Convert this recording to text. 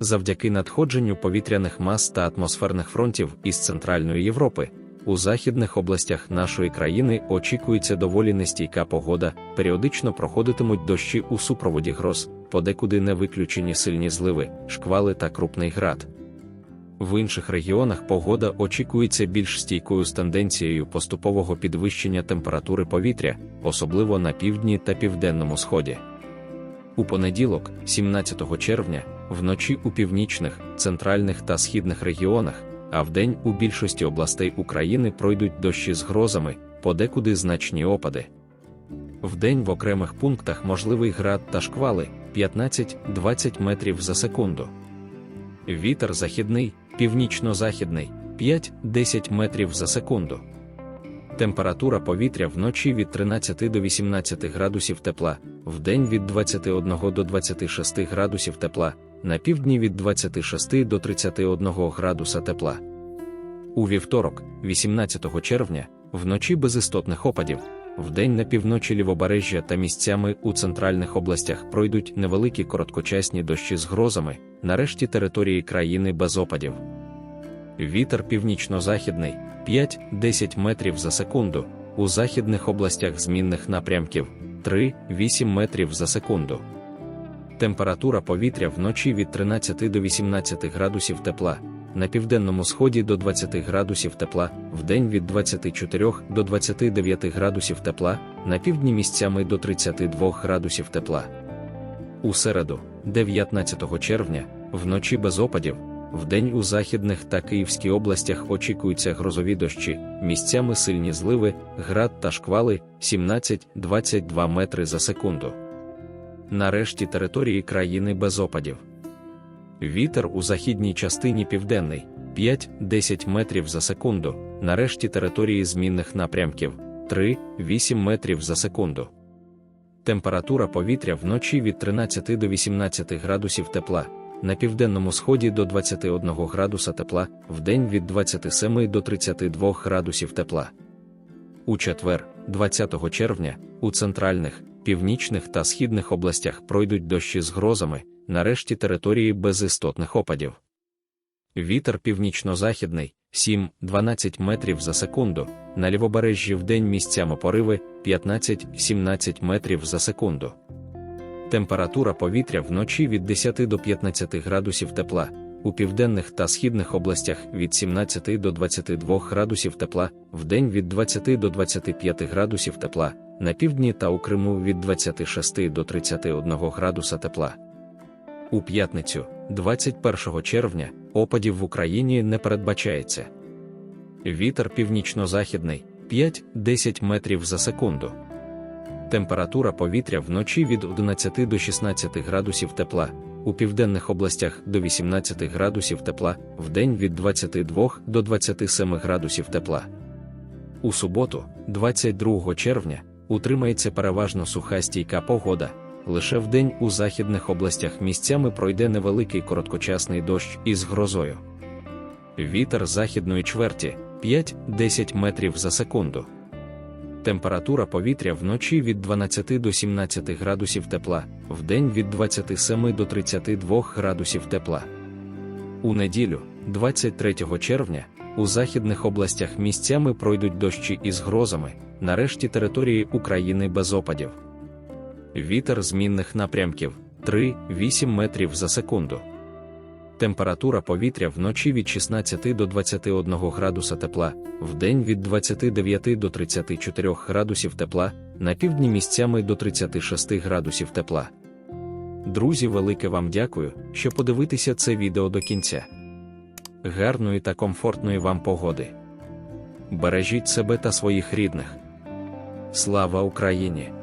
Завдяки надходженню повітряних мас та атмосферних фронтів із Центральної Європи, у західних областях нашої країни очікується доволі нестійка погода, періодично проходитимуть дощі у супроводі гроз, подекуди не виключені сильні зливи, шквали та крупний град. В інших регіонах погода очікується більш стійкою з тенденцією поступового підвищення температури повітря, особливо на півдні та південному сході. У понеділок, 17 червня, вночі у північних, центральних та східних регіонах, а вдень у більшості областей України пройдуть дощі з грозами, подекуди значні опади. Вдень в окремих пунктах можливий град та шквали 15-20 метрів за секунду. Вітер західний, північно-західний 5-10 метрів за секунду. Температура повітря вночі від 13 до 18 градусів тепла, вдень від 21 до 26 градусів тепла, на півдні від 26 до 31 градуса тепла. У вівторок, 18 червня, вночі без істотних опадів, вдень на півночі лівобережжя та місцями у центральних областях пройдуть невеликі короткочасні дощі з грозами, нарешті території країни без опадів. Вітер північно-західний 5-10 метрів за секунду, у західних областях змінних напрямків 3-8 метрів за секунду. Температура повітря вночі від 13 до 18 градусів тепла, на південному сході до 20 градусів тепла, вдень від 24 до 29 градусів тепла, на півдні місцями до 32 градусів тепла. У середу, 19 червня, вночі без опадів, вдень у західних та Київській областях очікуються грозові дощі, місцями сильні зливи, град та шквали 17-22 метри за секунду. Нарешті території країни без опадів. Вітер у західній частині південний 5-10 метрів за секунду, нарешті території змінних напрямків 3-8 метрів за секунду. Температура повітря вночі від 13 до 18 градусів тепла, на південному сході до 21 градуса тепла, вдень від 27 до 32 градусів тепла. У четвер, 20 червня, у центральних, північних та східних областях пройдуть дощі з грозами, нарешті території без істотних опадів. Вітер північно-західний 7-12 метрів за секунду, на лівобережжі вдень місцями пориви 15-17 метрів за секунду. Температура повітря вночі від 10 до 15 градусів тепла, у південних та східних областях від 17 до 22 градусів тепла, вдень від 20 до 25 градусів тепла, на півдні та у Криму від 26 до 31 градуса тепла. У п'ятницю, 21 червня, опадів в Україні не передбачається. Вітер північно-західний 5-10 метрів за секунду. Температура повітря вночі від 11 до 16 градусів тепла, у південних областях до 18 градусів тепла, вдень від 22 до 27 градусів тепла. У суботу, 22 червня, утримається переважно суха стійка погода. Лише вдень у західних областях місцями пройде невеликий короткочасний дощ із грозою. Вітер західної чверті 5-10 метрів за секунду. Температура повітря вночі від 12 до 17 градусів тепла, вдень від 27 до 32 градусів тепла. У неділю, 23 червня, у західних областях місцями пройдуть дощі із грозами, нарешті території України без опадів. Вітер змінних напрямків 3-8 метрів за секунду. Температура повітря вночі від 16 до 21 градуса тепла, вдень від 29 до 34 градусів тепла, на півдні місцями до 36 градусів тепла. Друзі, велике вам дякую, що подивитеся це відео до кінця. Гарної та комфортної вам погоди. Бережіть себе та своїх рідних. Слава Україні!